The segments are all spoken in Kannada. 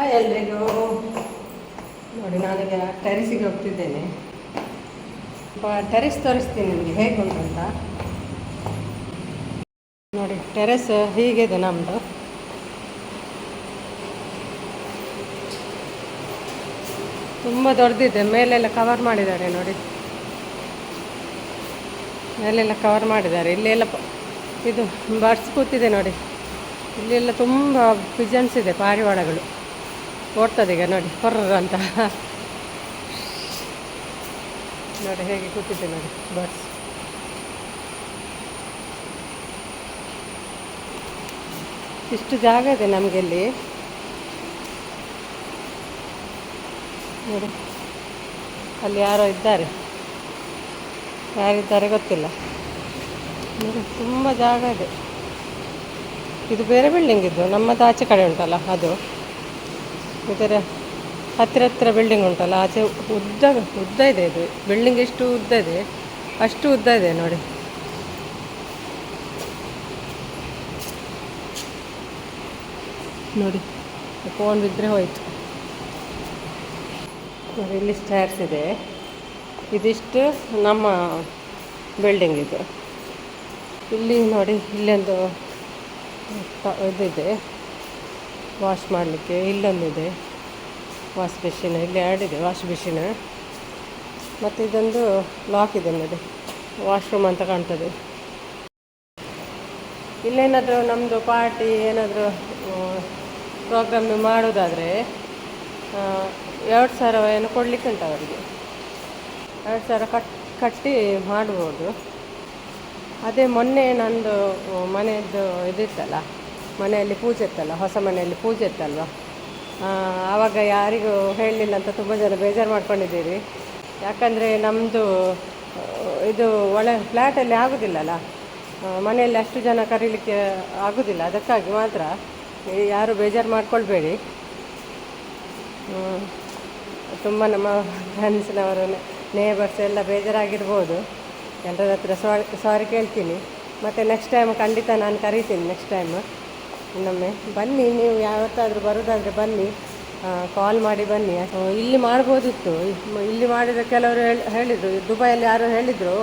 ಹಾಯ್ ಎಲ್ರಿಗೂ. ನೋಡಿ, ನಾನೀಗ ಟೆರೆಸಿಗೆ ಹೋಗ್ತಿದ್ದೇನೆ. ಟೆರೆಸ್ ತೋರಿಸ್ತೀನಿ ನಿಮಗೆ ಹೇಗೆ ಅಂತ. ನೋಡಿ, ಟೆರೆಸ್ ಹೀಗಿದೆ ನಮ್ಮದು ತುಂಬ ದೊಡ್ಡದಿದೆ ಮೇಲೆಲ್ಲ ಕವರ್ ಮಾಡಿದ್ದಾರೆ ನೋಡಿ. ಮೇಲೆಲ್ಲ ಕವರ್ ಮಾಡಿದ್ದಾರೆ. ಇಲ್ಲೆಲ್ಲ ಇದು ಬರ್ಡ್ಸ್ ಕೂತಿದೆ ನೋಡಿ. ಇಲ್ಲೆಲ್ಲ ತುಂಬ ಪಿಜನ್ಸ್ ಇದೆ, ಪಾರಿವಾಳಗಳು. ಓಡ್ತದೆ ಈಗ ನೋಡಿ, ಹೊರ್ರ ಅಂತ. ನೋಡಿ, ಹೇಗೆ ಕೂತಿದ್ದೆ ನೋಡಿ ಬಸ್ ಇಷ್ಟು ಜಾಗ ಇದೆ ನಮಗೆ ಇಲ್ಲಿ. ನೋಡಿ, ಅಲ್ಲಿ ಯಾರೋ ಇದ್ದಾರೆ. ಯಾರಿದ್ದಾರೆ ಗೊತ್ತಿಲ್ಲ. ನೋಡಿ, ತುಂಬ ಜಾಗ ಇದೆ. ಇದು ಬೇರೆ ಬಿಲ್ಡಿಂಗ್ ಇದ್ದು, ನಮ್ಮದು ಆಚೆ ಕಡೆ ಉಂಟಲ್ಲ, ಅದು. ಇದರ ಹತ್ತಿರ ಹತ್ತಿರ ಬಿಲ್ಡಿಂಗ್ ಉಂಟಲ್ಲ, ಆಚೆ ಉದ್ದ ಉದ್ದ ಇದೆ ಇದು. ಬಿಲ್ಡಿಂಗ್ ಎಷ್ಟು ಉದ್ದ ಇದೆ? ಅಷ್ಟು ಉದ್ದ ಇದೆ ನೋಡಿ. ನೋಡಿ ಫೋನ್ ಬಿದ್ದರೆ ಹೋಯ್ತು. ನೋಡಿ, ಇಲ್ಲಿ ಸ್ಟೇರ್ಸ್ ಇದೆ. ಇದಿಷ್ಟು ನಮ್ಮ ಬಿಲ್ಡಿಂಗ್ ಇದು. ಇಲ್ಲಿ ನೋಡಿ ಇಲ್ಲೊಂದು ಇದಿದೆ ವಾಶ್ ಮಾಡಲಿಕ್ಕೆ ಇಲ್ಲೊಂದಿದೆ ವಾಶ್ ಮೆಷಿನ್ ಇಲ್ಲಿ ಎರಡಿದೆ ವಾಶ್ ಮೆಷಿನ್ ಮತ್ತು ಇದೊಂದು ಲಾಕ್ ಇದೆ ನೋಡಿ. ವಾಶ್ರೂಮ್ ಅಂತ ಕಾಣ್ತದೆ. ಇಲ್ಲೇನಾದರೂ ನಮ್ಮದು ಪಾರ್ಟಿ ಏನಾದರೂ ಪ್ರೋಗ್ರಾಮ್ ಮಾಡೋದಾದರೆ ಎರಡು ಸಾವಿರ ಏನು ಕೊಡಲಿಕ್ಕೆ ಉಂಟು ಅವರಿಗೆ. ಎರಡು ಸಾವಿರ ಕಟ್, ಕಟ್ಟಿ ಮಾಡ್ಬೋದು. ಅದೇ ಮೊನ್ನೆ ನಂದು ಮನೆಯದ್ದು ಇದಿತ್ತಲ್ಲ ಮನೆಯಲ್ಲಿ ಪೂಜೆ ಇತ್ತಲ್ಲ, ಹೊಸ ಮನೆಯಲ್ಲಿ ಪೂಜೆ ಇತ್ತಲ್ವ? ಆವಾಗ ಯಾರಿಗೂ ಹೇಳಲಿಲ್ಲ ಅಂತ ತುಂಬ ಜನ ಬೇಜಾರು ಮಾಡ್ಕೊಂಡಿದ್ದೀರಿ. ಯಾಕಂದರೆ ನಮ್ಮದು ಇದು ಒಳ ಫ್ಲ್ಯಾಟಲ್ಲಿ ಆಗೋದಿಲ್ಲಲ್ಲ. ಮನೆಯಲ್ಲಿ ಅಷ್ಟು ಜನ ಕರೀಲಿಕ್ಕೆ ಆಗೋದಿಲ್ಲ, ಅದಕ್ಕಾಗಿ ಮಾತ್ರ ಯಾರು ಬೇಜಾರು ಮಾಡ್ಕೊಳ್ಬೇಡಿ. ತುಂಬ ನಮ್ಮ ಫ್ರೆಂಡ್ಸ್ನವರು ನೇಬರ್ಸ್ ಎಲ್ಲ ಬೇಜಾರಾಗಿರ್ಬೋದು. ಎಲ್ಲರ ಹತ್ರ ಸಾರಿ ಸಾರಿ ಕೇಳ್ತೀನಿ. ಮತ್ತು ನೆಕ್ಸ್ಟ್ ಟೈಮ್ ಖಂಡಿತ ನಾನು ಕರಿತೀನಿ ನೆಕ್ಸ್ಟ್ ಟೈಮ್ ಇನ್ನೊಮ್ಮೆ ಬನ್ನಿ, ನೀವು ಯಾವತ್ತಾದರೂ ಬರೋದಾದರೆ ಬನ್ನಿ. ಕಾಲ್ ಮಾಡಿ ಬನ್ನಿ. ಇಲ್ಲಿ ಮಾಡ್ಬೋದಿತ್ತು. ಇಲ್ಲಿ ಮಾಡಿದ ಕೆಲವರು ಹೇಳಿ, ಹೇಳಿದರು. ದುಬೈಯಲ್ಲಿ ಯಾರೋ ಹೇಳಿದರು.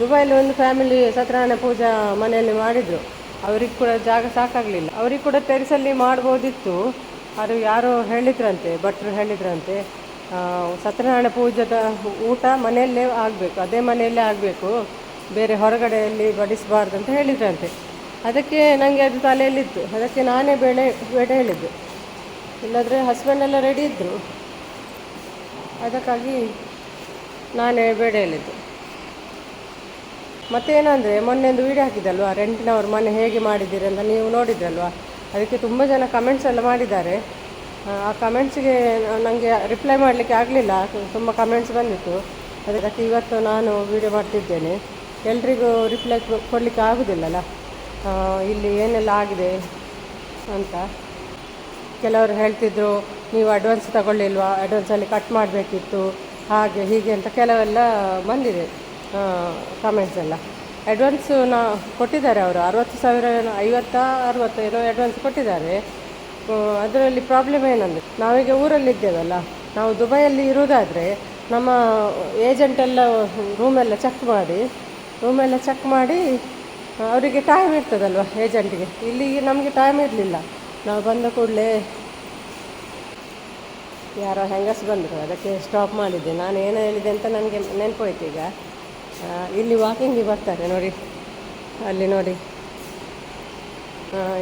ದುಬೈಯಲ್ಲಿ ಒಂದು ಫ್ಯಾಮಿಲಿ ಸತ್ಯನಾರಾಯಣ ಪೂಜಾ ಮನೆಯಲ್ಲಿ ಮಾಡಿದರು. ಅವ್ರಿಗೆ ಕೂಡ ಜಾಗ ಸಾಕಾಗಲಿಲ್ಲ. ಅವ್ರಿಗೆ ಕೂಡ ಟೆರಿಸಲ್ಲಿ ಮಾಡ್ಬೋದಿತ್ತು. ಅದು ಯಾರೋ ಹೇಳಿದ್ರಂತೆ, ಭಟ್ರು ಹೇಳಿದ್ರಂತೆ ಸತ್ಯನಾರಾಯಣ ಪೂಜಾದ ಊಟ ಮನೆಯಲ್ಲೇ ಆಗಬೇಕು. ಅದೇ ಮನೆಯಲ್ಲೇ ಆಗಬೇಕು. ಬೇರೆ ಹೊರಗಡೆಯಲ್ಲಿ ಬಡಿಸಬಾರ್ದು ಅಂತ ಹೇಳಿದ್ರಂತೆ. ಅದಕ್ಕೆ ನನಗೆ ಅದು ತಲೆಯಲ್ಲಿತ್ತು. ಅದಕ್ಕೆ ನಾನೇ ಬೇಳೆ ಬೇಡ ಹೇಳಿದ್ದು. ಇಲ್ಲಾದರೆ ಹಸ್ಬೆಂಡ್ ಎಲ್ಲ ರೆಡಿ ಇದ್ದರು ಅದಕ್ಕಾಗಿ ನಾನೇ ಬೇಡ ಹೇಳಿದ್ದು. ಮತ್ತೇನಂದರೆ ಮೊನ್ನೆ ಒಂದು ವೀಡಿಯೋ ಹಾಕಿದ್ದಲ್ವ ರೆಂಟಿನವ್ರ ಮನೆ ಹೇಗೆ ಮಾಡಿದ್ದೀರಿ ಅಂತ ನೀವು ನೋಡಿದ್ರಲ್ವಾ ಅದಕ್ಕೆ ತುಂಬ ಜನ ಕಮೆಂಟ್ಸ್ ಎಲ್ಲ ಮಾಡಿದ್ದಾರೆ. ಆ, ಕಮೆಂಟ್ಸ್ಗೆ ನನಗೆ ರಿಪ್ಲೈ ಮಾಡಲಿಕ್ಕೆ ಆಗಲಿಲ್ಲ. ತುಂಬ ಕಮೆಂಟ್ಸ್ ಬಂದಿತ್ತು. ಅದಕ್ಕೆ ಇವತ್ತು ನಾನು ವೀಡಿಯೋ ಮಾಡ್ತಿದ್ದೇನೆ. ಎಲ್ರಿಗೂ ರಿಪ್ಲೈ ಕೊಡಲಿಕ್ಕೆ ಆಗೋದಿಲ್ಲಲ್ಲ? ಇಲ್ಲಿ ಏನೆಲ್ಲ ಆಗಿದೆ ಅಂತ ಕೆಲವರು ಹೇಳ್ತಿದ್ರು, ನೀವು ಅಡ್ವಾನ್ಸ್ ತಗೊಳ್ಳಿಲ್ವಾ? ಅಡ್ವಾನ್ಸಲ್ಲಿ ಕಟ್ ಮಾಡಬೇಕಿತ್ತು, ಹಾಗೆ ಹೀಗೆ ಅಂತ ಕೆಲವೆಲ್ಲ ಬಂದಿದೆ ಕಮೆಂಟ್ಸ್ ಎಲ್ಲ. ಅಡ್ವಾನ್ಸು ನಾ ಕೊಟ್ಟಿದ್ದಾರೆ ಅವರು, ಅರವತ್ತು ಸಾವಿರ ಏನೋ, ಐವತ್ತಾ, ಅರವತ್ತು ಏನೋ ಅಡ್ವಾನ್ಸ್ ಕೊಟ್ಟಿದ್ದಾರೆ. ಅದರಲ್ಲಿ ಪ್ರಾಬ್ಲಮ್ ಏನಂದರೆ, ನಾವೀಗ ಊರಲ್ಲಿದ್ದೇವಲ್ಲ ನಾವು ದುಬೈಯಲ್ಲಿ ಇರೋದಾದರೆ ನಮ್ಮ ಏಜೆಂಟೆಲ್ಲ ರೂಮೆಲ್ಲ ಚೆಕ್ ಮಾಡಿ ರೂಮೆಲ್ಲ ಚೆಕ್ ಮಾಡಿ ಅವರಿಗೆ ಟೈಮ್ ಇರ್ತದಲ್ವ ಏಜೆಂಟಿಗೆ ಇಲ್ಲಿ ನಮಗೆ ಟೈಮ್ ಇರಲಿಲ್ಲ. ನಾವು ಬಂದ ಕೂಡಲೇ ಯಾರೋ ಹೆಂಗಸ್ ಬಂದರು, ಅದಕ್ಕೆ ಸ್ಟಾಪ್ ಮಾಡಿದ್ದೆ. ನಾನು ಏನು ಹೇಳಿದೆ ಅಂತ ನನಗೆ ನೆನಪೋಯ್ತು ಈಗ. ಇಲ್ಲಿ ವಾಕಿಂಗಿಗೆ ಬರ್ತಾರೆ ನೋಡಿ. ಅಲ್ಲಿ ನೋಡಿ.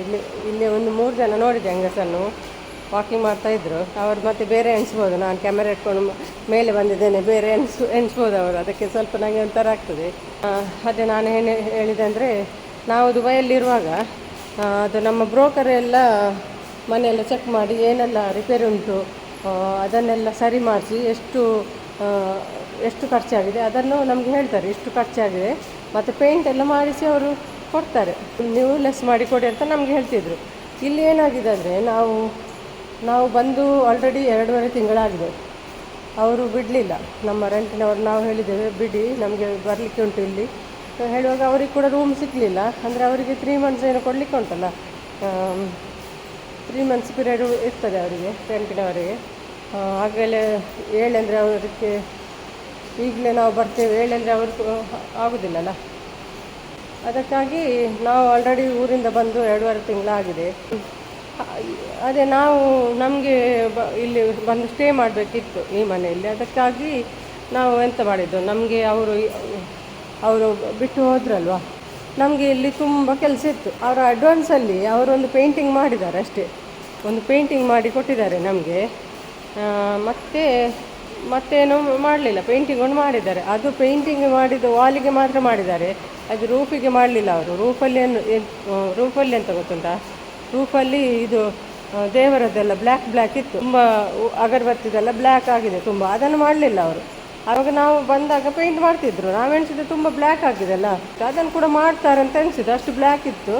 ಇಲ್ಲಿ ಇಲ್ಲಿ ಒಂದು ಮೂರು ಜನ ನೋಡಿದೆ ಹೆಂಗಸನ್ನು. ವಾಕಿಂಗ್ ಮಾಡ್ತಾಯಿದ್ರು ಅವರು ಮತ್ತೆ ಬೇರೆ ಎಣಿಸ್ಬೋದು. ನಾನು ಕ್ಯಾಮೆರಾ ಇಟ್ಕೊಂಡು ಮೇಲೆ ಬಂದಿದ್ದೇನೆ. ಬೇರೆ ಎಣಿಸು, ಎಣಿಸ್ಬೋದು ಅವರು. ಅದಕ್ಕೆ ಸ್ವಲ್ಪ ನನಗೆ ಒಂಥರ ಆಗ್ತದೆ. ಅದೇ ನಾನು ಏನು ಹೇಳಿದೆ ಅಂದರೆ, ನಾವು ದುಬೈಯಲ್ಲಿರುವಾಗ ಅದು ನಮ್ಮ ಬ್ರೋಕರ್ ಎಲ್ಲ ಮನೆಯೆಲ್ಲ ಚೆಕ್ ಮಾಡಿ ಏನೆಲ್ಲ ರಿಪೇರಿ ಉಂಟು ಅದನ್ನೆಲ್ಲ ಸರಿ ಮಾಡಿಸಿ ಎಷ್ಟು ಎಷ್ಟು ಖರ್ಚಾಗಿದೆ ಅದನ್ನು ನಮಗೆ ಹೇಳ್ತಾರೆ. ಇಷ್ಟು ಖರ್ಚಾಗಿದೆ. ಮತ್ತು ಪೇಂಟ್ ಎಲ್ಲ ಮಾಡಿಸಿ ಅವರು ಕೊಡ್ತಾರೆ. ನೀವು ಲೆಸ್ ಮಾಡಿ ಕೊಡಿ ಅಂತ ನಮಗೆ ಹೇಳ್ತಿದ್ರು. ಇಲ್ಲಿ ಏನಾಗಿದೆ ಅಂದರೆ, ನಾವು ನಾವು ಬಂದು ಆಲ್ರೆಡಿ ಎರಡೂವರೆ ತಿಂಗಳಾಗಿದೆ. ಅವರು ಬಿಡಲಿಲ್ಲ. ನಮ್ಮ ರೆಂಟಿನವರು ನಾವು ಹೇಳಿದ್ದೇವೆ, ಬಿಡಿ, ನಮಗೆ ಬರಲಿಕ್ಕೆ ಉಂಟು ಇಲ್ಲಿ. ಹೇಳುವಾಗ ಅವರಿಗೆ ಕೂಡ ರೂಮ್ ಸಿಗಲಿಲ್ಲ. ಅಂದರೆ ಅವರಿಗೆ ತ್ರೀ ಮಂತ್ಸ್ ಏನೋ ಕೊಡಲಿಕ್ಕೆ ಉಂಟಲ್ಲ. ತ್ರೀ ಮಂತ್ಸ್ ಪೀರಿಯಡ್ ಇರ್ತದೆ ಅವರಿಗೆ ರೆಂಟಿನವರಿಗೆ ಆಗಲೇ ಏಳೆಂದರೆ ಅವರಿಗೆ ಈಗಲೇ ನಾವು ಬರ್ತೇವೆ. ಏಳೆಂದರೆ ಅವ್ರಿಗೆ ಆಗೋದಿಲ್ಲಲ್ಲ. ಅದಕ್ಕಾಗಿ ನಾವು ಆಲ್ರೆಡಿ ಊರಿಂದ ಬಂದು ಎರಡೂವರೆ ತಿಂಗಳಾಗಿದೆ. ಅದೇ ನಾವು ನಮಗೆ ಬ ಇಲ್ಲಿ ಬಂದು ಸ್ಟೇ ಮಾಡಬೇಕಿತ್ತು ಈ ಮನೆಯಲ್ಲಿ. ಅದಕ್ಕಾಗಿ ನಾವು ಎಂತ ಮಾಡಿದ್ದು, ನಮಗೆ ಅವರು ಅವರು ಬಿಟ್ಟು ಹೋದ್ರಲ್ವ? ನಮಗೆ ಇಲ್ಲಿ ತುಂಬ ಕೆಲಸ ಇತ್ತು. ಅವರ ಅಡ್ವಾನ್ಸಲ್ಲಿ ಅವರೊಂದು ಪೇಂಟಿಂಗ್ ಮಾಡಿದ್ದಾರೆ ಅಷ್ಟೇ. ಒಂದು ಪೇಂಟಿಂಗ್ ಮಾಡಿ ಕೊಟ್ಟಿದ್ದಾರೆ ನಮಗೆ. ಮತ್ತೆ, ಮತ್ತೇನು ಮಾಡಲಿಲ್ಲ. ಪೇಂಟಿಂಗ್ ಒಂದು ಮಾಡಿದ್ದಾರೆ. ಅದು ಪೇಂಟಿಂಗ್ ಮಾಡಿದ್ದು ವಾಲಿಗೆ ಮಾತ್ರ ಮಾಡಿದ್ದಾರೆ. ಅದು ರೂಫಿಗೆ ಮಾಡಲಿಲ್ಲ ಅವರು. ರೂಫಲ್ಲಿ ಏನು ರೂಫಲ್ಲಿ ಎಂತ ಗೊತ್ತುಂಟಾ? ರೂಫಲ್ಲಿ ಇದು ದೇವರದ್ದೆಲ್ಲ ಬ್ಲ್ಯಾಕ್ ಬ್ಲ್ಯಾಕ್ ಇತ್ತು. ತುಂಬ ಅಗರಬತ್ತಿದೆಲ್ಲ ಬ್ಲ್ಯಾಕ್ ಆಗಿದೆ, ತುಂಬ. ಅದನ್ನು ಮಾಡಲಿಲ್ಲ ಅವರು. ಆವಾಗ ನಾವು ಬಂದಾಗ ಪೇಂಟ್ ಮಾಡ್ತಿದ್ರು. ನಾವೆಣಿಸಿದ್ದು ತುಂಬ ಬ್ಲ್ಯಾಕ್ ಆಗಿದೆಲ್ಲ ಅದನ್ನು ಕೂಡ ಮಾಡ್ತಾರೆ ಅಂತ ಅನಿಸಿದ್ದು ಅಷ್ಟು ಬ್ಲ್ಯಾಕ್ ಇತ್ತು.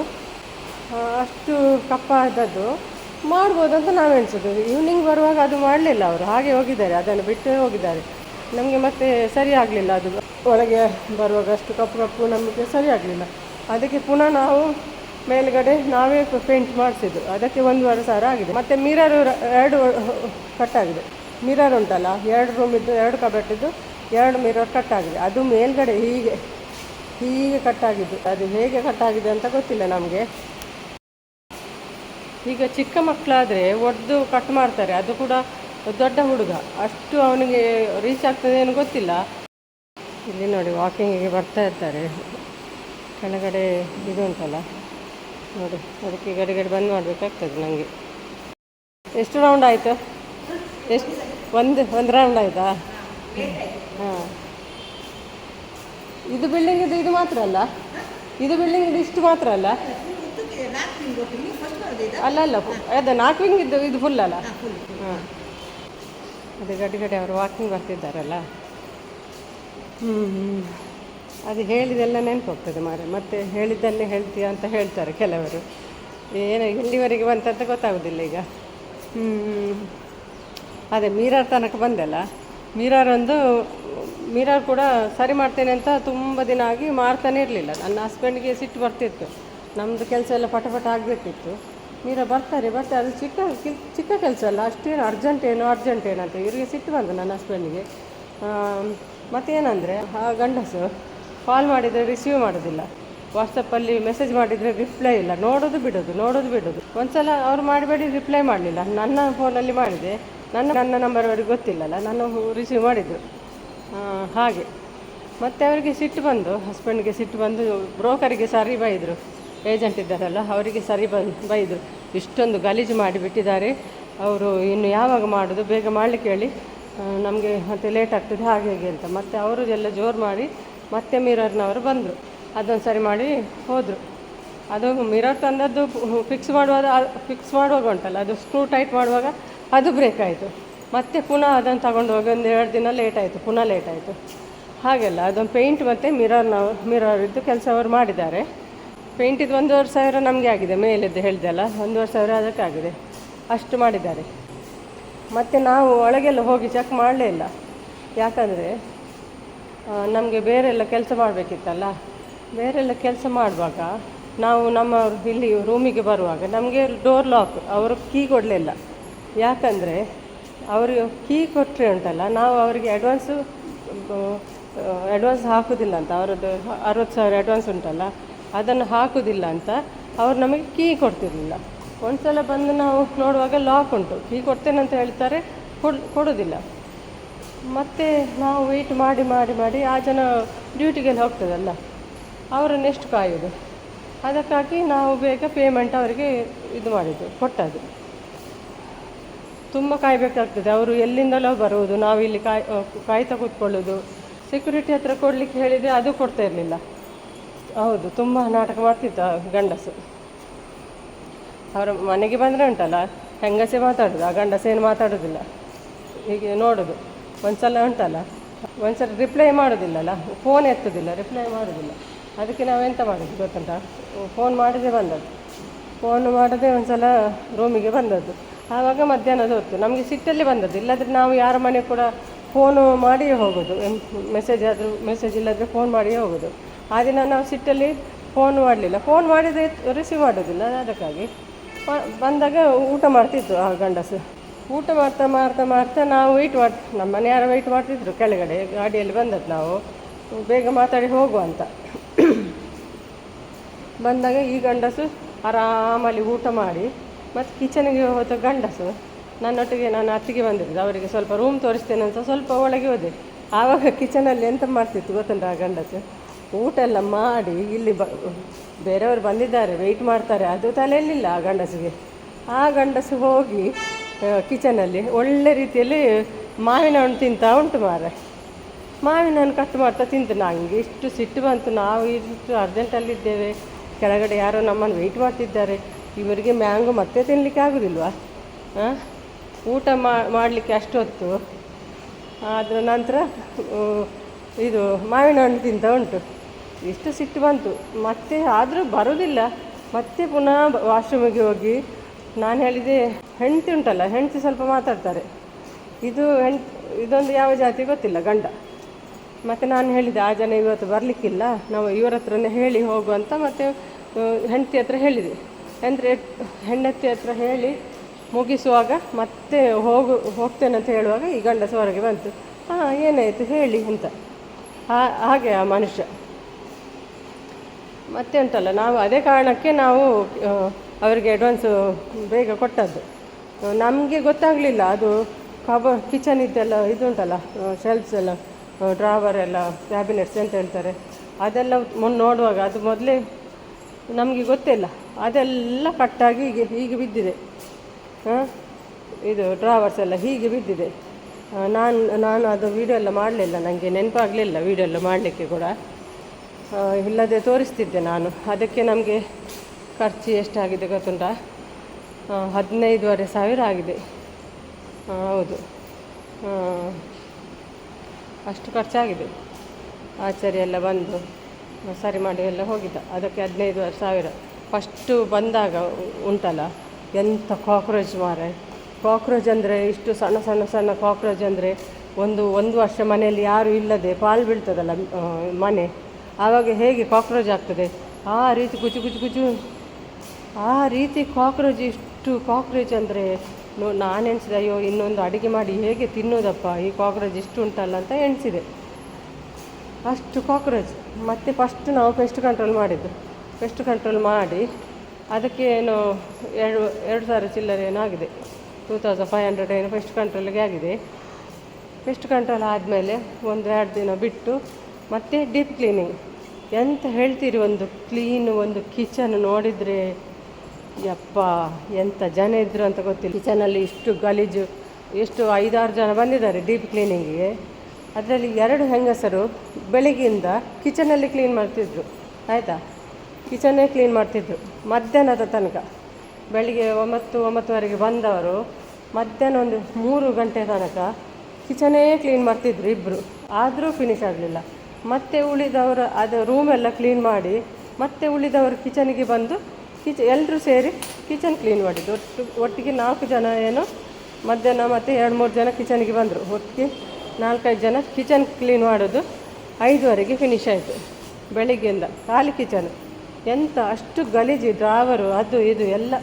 ಅಷ್ಟು ಕಪ್ಪಾದದ್ದು. ಮಾಡ್ಬೋದು ಅಂತ ನಾವು ಎಣಿಸಿದ್ದು. ಈವ್ನಿಂಗ್ ಬರುವಾಗ ಅದು ಮಾಡಲಿಲ್ಲ ಅವರು. ಹಾಗೆ ಹೋಗಿದ್ದಾರೆ. ಅದನ್ನು ಬಿಟ್ಟು ಹೋಗಿದ್ದಾರೆ. ನಮಗೆ ಮತ್ತೆ ಸರಿ ಆಗಲಿಲ್ಲ ಅದು. ಒಳಗೆ ಬರುವಾಗ ಅಷ್ಟು ಕಪ್ಪು ಕಪ್ಪು ನಮಗೆ ಸರಿ ಆಗಲಿಲ್ಲ. ಅದಕ್ಕೆ ಪುನಃ ನಾವು ಮೇಲ್ಗಡೆ ನಾವೇ ಪೇಂಟ್ ಮಾಡಿಸಿದ್ದು. ಅದಕ್ಕೆ ಒಂದೂವರೆ ಸಾವಿರ ಆಗಿದೆ. ಮತ್ತು ಮಿರರ್ ಎರಡು ಕಟ್ಟಾಗಿದೆ ಮಿರರ್ ಉಂಟಲ್ಲ, ಎರಡು ರೂಮ್ ಇದ್ದು ಎರಡು ಕಬೆಟ್ಟಿದ್ದು ಎರಡು ಮಿರರ್ ಕಟ್ಟಾಗಿದೆ ಅದು ಮೇಲ್ಗಡೆ ಹೀಗೆ ಹೀಗೆ ಕಟ್ಟಾಗಿದ್ದು ಅದು ಹೇಗೆ ಕಟ್ಟಾಗಿದೆ ಅಂತ ಗೊತ್ತಿಲ್ಲ ನಮಗೆ. ಈಗ ಚಿಕ್ಕ ಮಕ್ಕಳಾದರೆ ಒಡೆದು ಕಟ್ ಮಾಡ್ತಾರೆ. ಅದು ಕೂಡ ದೊಡ್ಡ ಹುಡುಗ. ಅಷ್ಟು ಅವನಿಗೆ ರೀಚ್ ಆಗ್ತದೆ ಏನು ಗೊತ್ತಿಲ್ಲ. ಇಲ್ಲಿ ನೋಡಿ ವಾಕಿಂಗಿಗೆ ಬರ್ತಾ ಇರ್ತಾರೆ ಕೆಳಗಡೆ ಇದು ಉಂಟಲ್ಲ. ನೋಡಿ, ಅದಕ್ಕೆ ಗಡಿ ಗಡಿ ಬಂದ್ ಮಾಡಬೇಕಾಗ್ತದೆ ನನಗೆ ಎಷ್ಟು ರೌಂಡ್ ಆಯಿತು? ಎಷ್ಟು? ಒಂದು ಒಂದು ರೌಂಡ್ ಆಯಿತಾ? ಹಾಂ. ಇದು ಬಿಲ್ಡಿಂಗ್ ಇದು ಇದು ಮಾತ್ರ ಅಲ್ಲ? ಇದು ಬಿಲ್ಡಿಂಗ್ ಇದು ಇಷ್ಟು ಮಾತ್ರ ಅಲ್ಲ? ಅಲ್ಲ ಅಲ್ಲ, ಅದೇ ನಾಲ್ಕು ವಿಂಗ್ ಇದ್ದು, ಇದು ಫುಲ್ ಅಲ್ಲ? ಹಾಂ. ಅದೇ ಗಡಿ ಗಡಿ ಅವರು ವಾಕಿಂಗ್ ಬರ್ತಿದ್ದಾರಲ್ಲ? ಹ್ಞೂ ಹ್ಞೂ ಅದು ಹೇಳಿದೆಲ್ಲ ನೆನಪಾಗ್ತದೆ ಮಾರೆ. ಮತ್ತೆ ಹೇಳಿದ್ದನ್ನೇ ಹೇಳ್ತೀಯ ಅಂತ ಹೇಳ್ತಾರೆ ಕೆಲವರು. ಏನು ಇಲ್ಲಿವರೆಗೆ ಬಂತಂತ ಗೊತ್ತಾಗೋದಿಲ್ಲ ಈಗ. ಅದೇ ಮೀರಾರ್ ತನಕ ಬಂದಲ್ಲ. ಮೀರಾರ್ ಒಂದು, ಮೀರಾರ್ ಕೂಡ ಸರಿ ಮಾಡ್ತೇನೆ ಅಂತ ತುಂಬ ದಿನ ಆಗಿ ಮಾರ್ತಾನೆ ಇರಲಿಲ್ಲ. ನನ್ನ ಹಸ್ಬೆಂಡ್ಗೆ ಸಿಟ್ಟು ಬರ್ತಿತ್ತು. ನಮ್ಮದು ಕೆಲಸ ಎಲ್ಲ ಪಟಪಟ ಪಟ ಆಗಬೇಕಿತ್ತು. ಮೀರಾ ಬರ್ತಾರೆ ಬರ್ತಾರೆ. ಅದು ಚಿಕ್ಕ ಚಿಕ್ಕ ಕೆಲಸ ಅಲ್ಲ. ಅಷ್ಟೇನು ಅರ್ಜೆಂಟ್ ಏನು ಅರ್ಜೆಂಟ್ ಏನಂತ ಇವರಿಗೆ ಸಿಟ್ಟು ಬಂದು ನನ್ನ ಹಸ್ಬೆಂಡಿಗೆ ಮತ್ತೇನಂದರೆ, ಆ ಗಂಡಸು. ಕಾಲ್ ಮಾಡಿದರೆ ರಿಸೀವ್ ಮಾಡೋದಿಲ್ಲ. ವಾಟ್ಸಪ್ಪಲ್ಲಿ ಮೆಸೇಜ್ ಮಾಡಿದರೆ ರಿಪ್ಲೈ ಇಲ್ಲ. ನೋಡೋದು ಬಿಡೋದು ನೋಡೋದು ಬಿಡೋದು. ಒಂದ್ಸಲ ಅವ್ರು ಮಾಡಬೇಡಿ ರಿಪ್ಲೈ ಮಾಡಲಿಲ್ಲ. ನನ್ನ ಫೋನಲ್ಲಿ ಮಾಡಿದೆ. ನನ್ನ ನನ್ನ ನಂಬರ್ ಅವ್ರಿಗೆ ಗೊತ್ತಿಲ್ಲಲ್ಲ, ನಾನು ರಿಸೀವ್ ಮಾಡಿದ್ದು. ಹಾಗೆ. ಮತ್ತು ಅವರಿಗೆ ಸಿಟ್ಟು ಬಂದು ಹಸ್ಬೆಂಡ್ಗೆ ಸಿಟ್ಟು ಬಂದು ಬ್ರೋಕರಿಗೆ ಸರಿ ಬೈದರು. ಏಜೆಂಟ್ ಇದ್ದಾರಲ್ಲ, ಅವರಿಗೆ ಸರಿ ಬಂದು ಬೈದರು. ಇಷ್ಟೊಂದು ಗಲೀಜು ಮಾಡಿಬಿಟ್ಟಿದ್ದಾರೆ. ಅವರು ಇನ್ನು ಯಾವಾಗ ಮಾಡೋದು, ಬೇಗ ಮಾಡಲಿಕ್ಕೆ ಹೇಳಿ. ನಮಗೆ ಮತ್ತೆ ಲೇಟ್ ಆಗ್ತದೆ, ಹಾಗೆ, ಹೇಗೆ ಅಂತ. ಮತ್ತು ಅವರು ಎಲ್ಲ ಜೋರು ಮಾಡಿ ಮತ್ತೆ ಮಿರರ್ನವರು ಬಂದರು. ಅದೊಂದು ಸರಿ ಮಾಡಿ ಹೋದರು. ಅದು ಮಿರರ್ ತಂದದ್ದು ಫಿಕ್ಸ್ ಮಾಡುವಾಗ ಫಿಕ್ಸ್ ಮಾಡುವಾಗ ಉಂಟಲ್ಲ, ಅದು ಸ್ಕ್ರೂ ಟೈಟ್ ಮಾಡುವಾಗ ಅದು ಬ್ರೇಕ್ ಆಯಿತು. ಮತ್ತೆ ಪುನಃ ಅದನ್ನು ತಗೊಂಡು ಹೋಗಿ ಒಂದು ಎರಡು ದಿನ ಲೇಟ್ ಆಯಿತು, ಪುನಃ ಲೇಟ್ ಆಯಿತು. ಹಾಗೆಲ್ಲ, ಅದೊಂದು ಪೇಂಟ್ ಮತ್ತು ಮಿರರ್ನ ಮಿರರ್ ಇದ್ದು ಕೆಲಸ ಅವರು ಮಾಡಿದ್ದಾರೆ ಪೇಂಟಿದ್ದು ಒಂದೂವರೆ ಸಾವಿರ ನಮಗೆ ಆಗಿದೆ, ಮೇಲಿದ್ದು ಹೇಳಿದೆಲ್ಲ, ಒಂದೂವರೆ ಸಾವಿರ ಅದಕ್ಕೆ ಆಗಿದೆ. ಅಷ್ಟು ಮಾಡಿದ್ದಾರೆ. ಮತ್ತು ನಾವು ಒಳಗೆಲ್ಲ ಹೋಗಿ ಚೆಕ್ ಮಾಡಲೇ ಇಲ್ಲ. ಯಾಕಂದರೆ ನಮಗೆ ಬೇರೆಲ್ಲ ಕೆಲಸ ಮಾಡಬೇಕಿತ್ತಲ್ಲ? ಬೇರೆಲ್ಲ ಕೆಲಸ ಮಾಡುವಾಗ ನಾವು ನಮ್ಮ ಇಲ್ಲಿ ರೂಮಿಗೆ ಬರುವಾಗ ನಮಗೆ ಡೋರ್ ಲಾಕ್ ಅವರು ಕೀ ಕೊಡಲಿಲ್ಲ. ಯಾಕಂದರೆ ಅವರು ಕೀ ಕೊಟ್ಟರೆ ಉಂಟಲ್ಲ, ನಾವು ಅವರಿಗೆ ಅಡ್ವಾನ್ಸು ಅಡ್ವಾನ್ಸ್ ಹಾಕೋದಿಲ್ಲ ಅಂತ, ಅವರದ್ದು ಅರವತ್ತು ಸಾವಿರ ಅಡ್ವಾನ್ಸ್ ಉಂಟಲ್ಲ, ಅದನ್ನು ಹಾಕೋದಿಲ್ಲ ಅಂತ ಅವರು ನಮಗೆ ಕೀ ಕೊಡ್ತಿರಲಿಲ್ಲ. ಒಂದು ಸಲ ಬಂದು ನಾವು ನೋಡುವಾಗ ಲಾಕ್ ಉಂಟು. ಕೀ ಕೊಡ್ತೇನೆ ಅಂತ ಹೇಳ್ತಾರೆ, ಕೊಡ್, ಕೊಡೋದಿಲ್ಲ. ಮತ್ತು ನಾವು ವೆಯ್ಟ್ ಮಾಡಿ ಮಾಡಿ ಮಾಡಿ ಆ ಜನ ಡ್ಯೂಟಿಗೆಲ್ಲ ಹೋಗ್ತದಲ್ಲ, ಅವರನ್ನು ಎಷ್ಟು ಕಾಯೋದು ಅದಕ್ಕಾಗಿ ನಾವು ಬೇಗ ಪೇಮೆಂಟ್ ಅವರಿಗೆ ಇದು ಮಾಡಿದ್ದು, ಕೊಟ್ಟದ್ದು. ತುಂಬ ಕಾಯಬೇಕಾಗ್ತದೆ, ಅವರು ಎಲ್ಲಿಂದಲೋ ಬರುವುದು, ನಾವು ಇಲ್ಲಿ ಕಾಯ್ ಕಾಯ್ತಾ ಕೂತ್ಕೊಳ್ಳೋದು ಸೆಕ್ಯೂರಿಟಿ ಹತ್ರ ಕೊಡಲಿಕ್ಕೆ ಹೇಳಿದರೆ ಅದು ಕೊಡ್ತಾ ಇರಲಿಲ್ಲ. ಹೌದು, ತುಂಬ ನಾಟಕ ಮಾಡ್ತಿತ್ತು ಗಂಡಸು. ಅವರ ಮನೆಗೆ ಬಂದರೆ ಉಂಟಲ್ಲ, ಹೆಂಗಸೆ ಮಾತಾಡೋದು, ಆ ಗಂಡಸೇನು ಮಾತಾಡೋದಿಲ್ಲ, ಹೀಗೆ ನೋಡೋದು. ಒಂದ್ಸಲ ಉಂಟಲ್ಲ? ಒಂದ್ಸಲ ರಿಪ್ಲೈ ಮಾಡೋದಿಲ್ಲಲ್ಲ? ಫೋನ್ ಎತ್ತೋದಿಲ್ಲ ರಿಪ್ಲೈ ಮಾಡೋದಿಲ್ಲ. ಅದಕ್ಕೆ ನಾವೆಂತ ಮಾಡೋದು ಗೊತ್ತುಂಟ? ಫೋನ್ ಮಾಡದೆ ಬಂದದ್ದು. ಫೋನ್ ಮಾಡದೆ ಒಂದ್ಸಲ ರೂಮಿಗೆ ಬಂದದ್ದು. ಆವಾಗ ಮಧ್ಯಾಹ್ನದ ಹೊತ್ತು. ನಮಗೆ ಸಿಟ್ಟಲ್ಲಿ ಬಂದದ್ದು. ಇಲ್ಲದ್ರೆ ನಾವು ಯಾರ ಮನೆ ಕೂಡ ಫೋನು ಮಾಡಿಯೇ ಹೋಗೋದು. ಮೆಸೇಜ್ ಆದರೂ ಮೆಸೇಜ್ ಇಲ್ಲದ್ರೆ ಫೋನ್ ಮಾಡಿಯೇ ಹೋಗೋದು. ಆ ದಿನ ನಾವು ಸಿಟ್ಟಲ್ಲಿ ಫೋನ್ ಮಾಡಲಿಲ್ಲ. ಫೋನ್ ಮಾಡಿದರೆ ರಿಸೀವ್ ಮಾಡೋದಿಲ್ಲ. ಅದಕ್ಕಾಗಿ. ಬಂದಾಗ ಊಟ ಮಾಡ್ತಿತ್ತು ಆ ಗಂಡಸು. ಊಟ ಮಾಡ್ತಾ ಮಾಡ್ತಾ ಮಾಡ್ತಾ ನಾವು ವೆಯ್ಟ್ ಮಾಡ್ ನಮ್ಮ ಮನೆಯಾರ ವೆಯ್ಟ್ ಮಾಡ್ತಿದ್ರು ಕೆಳಗಡೆ, ಗಾಡಿಯಲ್ಲಿ ಬಂದದ್ದು ನಾವು. ಬೇಗ ಮಾತಾಡಿ ಹೋಗುವ ಅಂತ. ಬಂದಾಗ ಈ ಗಂಡಸು ಆರಾಮಲ್ಲಿ ಊಟ ಮಾಡಿ, ಮತ್ತು ಕಿಚನ್ಗೆ ಹೋದ ಗಂಡಸು ನನ್ನೊಟ್ಟಿಗೆ ನಾನು ಅತ್ತಿಗೆ ಬಂದಿದ್ದು ಅವರಿಗೆ ಸ್ವಲ್ಪ ರೂಮ್ ತೋರಿಸ್ತೇನೆ ಅಂತ ಸ್ವಲ್ಪ ಒಳಗೆ ಹೋದೆ. ಆವಾಗ ಕಿಚನಲ್ಲಿ ಎಂತ ಮಾಡ್ತಿತ್ತು ಗೊತ್ತಂದ್ರೆ ಆ ಗಂಡಸು? ಊಟ ಎಲ್ಲ ಮಾಡಿ, ಇಲ್ಲಿ ಬ, ಬೇರೆಯವರು ಬಂದಿದ್ದಾರೆ ವೆಯ್ಟ್ ಮಾಡ್ತಾರೆ. ಅದು ತಲೆಯಲ್ಲಿಲ್ಲ ಆ ಗಂಡಸಿಗೆ. ಆ ಗಂಡಸು ಹೋಗಿ ಕಿಚನಲ್ಲಿ ಒಳ್ಳೆ ರೀತಿಯಲ್ಲಿ ಮಾವಿನ ಹಣ್ಣು ತಿಂತಾ ಉಂಟು ಮಾರೆ ಮಾವಿನ ಹಣ್ಣು ಕಟ್ ಮಾಡ್ತಾ ತಿಂತು ನನಗೆ ಇಷ್ಟು ಸಿಟ್ಟು ಬಂತು, ನಾವು ಇಷ್ಟು ಅರ್ಜೆಂಟಲ್ಲಿದ್ದೇವೆ ಕೆಳಗಡೆ ಯಾರೋ ನಮ್ಮನ್ನು ವೆಯ್ಟ್ ಮಾಡ್ತಿದ್ದಾರೆ. ಇವರಿಗೆ ಮ್ಯಾಂಗೋ ಮತ್ತೆ ತಿನ್ನಲಿಕ್ಕೆ ಆಗೋದಿಲ್ವಾ? ಹಾಂ ಊಟ ಮಾಡಲಿಕ್ಕೆ ಅಷ್ಟೊತ್ತು ಅದರ ನಂತರ ಇದು ಮಾವಿನ ಹಣ್ಣು ತಿಂತ ಉಂಟು. ಇಷ್ಟು ಸಿಟ್ಟು ಬಂತು. ಮತ್ತೆ ಆದರೂ ಬರೋದಿಲ್ಲ. ಮತ್ತೆ ಪುನಃ ವಾಶ್ರೂಮಿಗೆ ಹೋಗಿ ನಾನು ಹೇಳಿದೆ, ಹೆಂಡತಿ ಉಂಟಲ್ಲ, ಹೆಂಡತಿ ಸ್ವಲ್ಪ ಮಾತಾಡ್ತಾರೆ. ಇದು ಹೆಣ್ ಇದೊಂದು ಯಾವ ಜಾತಿ ಗೊತ್ತಿಲ್ಲ, ಗಂಡ. ಮತ್ತು ನಾನು ಹೇಳಿದೆ, ಆ ಜನ ಇವತ್ತು ಬರಲಿಕ್ಕಿಲ್ಲ, ನಾವು ಇವರ ಹತ್ರನೇ ಹೇಳಿ ಹೋಗುವಂತ ಮತ್ತು ಹೆಂಡತಿ ಹತ್ರ ಹೇಳಿದೆ. ಅಂದರೆ, ಹೆಂಡತಿ ಹತ್ರ ಹೇಳಿ ಮುಗಿಸುವಾಗ ಮತ್ತೆ ಹೋಗು, ಹೋಗ್ತೇನೆ ಅಂತ ಹೇಳುವಾಗ ಈ ಗಂಡ ಹೊರಗೆ ಬಂತು. ಹಾಂ ಏನಾಯಿತು ಹೇಳಿ ಅಂತ. ಹಾಗೆ ಆ ಮನುಷ್ಯ. ಮತ್ತೆ ಉಂಟಲ್ಲ, ನಾವು ಅದೇ ಕಾರಣಕ್ಕೆ ನಾವು ಅವರಿಗೆ ಅಡ್ವಾನ್ಸು ಬೇಗ ಕೊಟ್ಟದ್ದು. ನಮಗೆ ಗೊತ್ತಾಗಲಿಲ್ಲ. ಅದು ಕಬ ಕಿಚನ್ ಇದ್ದೆಲ್ಲ ಇದು ಉಂಟಲ್ಲ ಶೆಲ್ಫ್ಸ್ ಎಲ್ಲ ಡ್ರಾವರ್ ಎಲ್ಲ ಕ್ಯಾಬಿನೆಟ್ಸ್ ಅಂತ ಹೇಳ್ತಾರೆ. ಅದೆಲ್ಲ ಮೊನ್ನೆ ನೋಡುವಾಗ ಅದು ಮೊದಲೇ ನಮಗೆ ಗೊತ್ತಿಲ್ಲ. ಅದೆಲ್ಲ ಕಟ್ಟಾಗಿ ಹೀಗೆ ಹೀಗೆ ಬಿದ್ದಿದೆ. ಹಾಂ ಇದು ಡ್ರಾವರ್ಸ್ ಎಲ್ಲ ಹೀಗೆ ಬಿದ್ದಿದೆ. ನಾನು ನಾನು ಅದು ವೀಡಿಯೋ ಎಲ್ಲ ಮಾಡಲಿಲ್ಲ. ನನಗೆ ನೆನಪಾಗಲಿಲ್ಲ ವೀಡಿಯೋ ಎಲ್ಲ ಮಾಡಲಿಕ್ಕೆ ಕೂಡ. ಇಲ್ಲದೆ ತೋರಿಸ್ತಿದ್ದೆ ನಾನು. ಅದಕ್ಕೆ ನಮಗೆ ಖರ್ಚು ಎಷ್ಟಾಗಿದೆ ಗೊತ್ತುಂಟಾ? ಹದಿನೈದುವರೆ ಸಾವಿರ ಆಗಿದೆ. ಹೌದು. ಅಷ್ಟು ಖರ್ಚಾಗಿದೆ. ಆಚಾರ್ಯ ಎಲ್ಲ ಬಂದು ಸರಿ ಮಾಡಿ ಎಲ್ಲ ಹೋಗಿದ್ದ. ಅದಕ್ಕೆ ಹದಿನೈದುವರೆ ಸಾವಿರ. ಫಸ್ಟು ಬಂದಾಗ ಉಂಟಲ್ಲ ಎಂಥ ಕಾಕ್ರೋಚ್ ಮಾರೆ. ಕಾಕ್ರೋಚ್ ಅಂದರೆ ಇಷ್ಟು ಸಣ್ಣ ಸಣ್ಣ ಸಣ್ಣ ಕಾಕ್ರೋಚ್ ಅಂದರೆ ಒಂದು ಒಂದು ವರ್ಷ ಮನೆಯಲ್ಲಿ ಯಾರು ಇಲ್ಲದೆ ಪಾಲು ಬೀಳ್ತದಲ್ಲ ಮನೆ. ಆವಾಗ ಹೇಗೆ ಕಾಕ್ರೋಚ್ ಆಗ್ತದೆ? ಆ ರೀತಿ ಕುಚು ಕುಚು ಕುಚು ಆ ರೀತಿ ಕಾಕ್ರೋಚ್, ಇಷ್ಟು ಕಾಕ್ರೋಚ್ ಅಂದರೆ ನೋ, ನಾನು ಎಣಿಸಿದೆ, ಅಯ್ಯೋ, ಇನ್ನೊಂದು ಅಡುಗೆ ಮಾಡಿ ಹೇಗೆ ತಿನ್ನೋದಪ್ಪ? ಈ ಕಾಕ್ರೋಚ್ ಇಷ್ಟು ಉಂಟಲ್ಲ ಅಂತ ಎಣಿಸಿದೆ. ಅಷ್ಟು ಕಾಕ್ರೋಚ್. ಮತ್ತೆ ಫಸ್ಟ್ ನಾವು ಪೆಸ್ಟ್ ಕಂಟ್ರೋಲ್ ಮಾಡಿದ್ದು. ಪೆಸ್ಟ್ ಕಂಟ್ರೋಲ್ ಮಾಡಿ, ಅದಕ್ಕೆ ಏನು ಎರಡು ಎರಡು ಸಾವಿರ ಚಿಲ್ಲರೆ ಏನೋ ಆಗಿದೆ. ಟೂ ತೌಸಂಡ್ ಫೈವ್ ಹಂಡ್ರೆಡ್ ಏನು ಪೆಸ್ಟ್ ಕಂಟ್ರೋಲ್ಗೆ ಆಗಿದೆ. ಪೆಸ್ಟ್ ಕಂಟ್ರೋಲ್ ಆದಮೇಲೆ ಒಂದು ಎರಡು ದಿನ ಬಿಟ್ಟು ಮತ್ತೆ ಡೀಪ್ ಕ್ಲೀನಿಂಗ್ ಎಂತ ಹೇಳ್ತೀರಿ ಒಂದು ಕ್ಲೀನ್ ಒಂದು ಕಿಚನ್ ನೋಡಿದರೆ ಯಪ್ಪ ಎಂಥ ಜನ ಇದ್ದರು ಅಂತ ಗೊತ್ತಿಲ್ಲ. ಕಿಚನಲ್ಲಿ ಇಷ್ಟು ಗಲೀಜು, ಎಷ್ಟು ಐದಾರು ಜನ ಬಂದಿದ್ದಾರೆ ಡೀಪ್ ಕ್ಲೀನಿಂಗಿಗೆ ಅದರಲ್ಲಿ ಎರಡು ಹೆಂಗಸರು ಬೆಳಗ್ಗೆಯಿಂದ ಕಿಚನಲ್ಲಿ ಕ್ಲೀನ್ ಮಾಡ್ತಿದ್ರು. ಆಯಿತಾ? ಕಿಚನ್ನೇ ಕ್ಲೀನ್ ಮಾಡ್ತಿದ್ರು. ಮಧ್ಯಾಹ್ನದ ತನಕ. ಬೆಳಿಗ್ಗೆ ಒಂಬತ್ತು, ಒಂಬತ್ತುವರೆಗೆ ಬಂದವರು ಮಧ್ಯಾಹ್ನ ಒಂದು ಮೂರು ಗಂಟೆ ತನಕ ಕಿಚನೇ ಕ್ಲೀನ್ ಮಾಡ್ತಿದ್ರು ಇಬ್ಬರು ಆದರೂ ಫಿನಿಶ್ ಆಗಲಿಲ್ಲ. ಮತ್ತೆ ಉಳಿದವರು ಅದು ರೂಮೆಲ್ಲ ಕ್ಲೀನ್ ಮಾಡಿ ಮತ್ತೆ ಉಳಿದವರು ಕಿಚನಿಗೆ ಬಂದು ಕಿಚ ಎಲ್ಲರೂ ಸೇರಿ ಕಿಚನ್ ಕ್ಲೀನ್ ಮಾಡಿದ್ದು. ಒಟ್ಟು ಒಟ್ಟಿಗೆ ನಾಲ್ಕು ಜನ ಏನು ಮಧ್ಯಾಹ್ನ ಮತ್ತು ಎರಡು ಮೂರು ಜನ ಕಿಚನ್ಗೆ ಬಂದರು. ಒಟ್ಟಿಗೆ ನಾಲ್ಕೈದು ಜನ ಕಿಚನ್ ಕ್ಲೀನ್ ಮಾಡೋದು ಐದುವರೆಗೆ ಫಿನಿಶ್ ಆಯಿತು. ಬೆಳಿಗ್ಗೆಯಿಂದ ಖಾಲಿ ಕಿಚನ್. ಎಂತ ಅಷ್ಟು ಗಲೀಜು ಡ್ರಾವರು ಅದು ಇದು ಎಲ್ಲ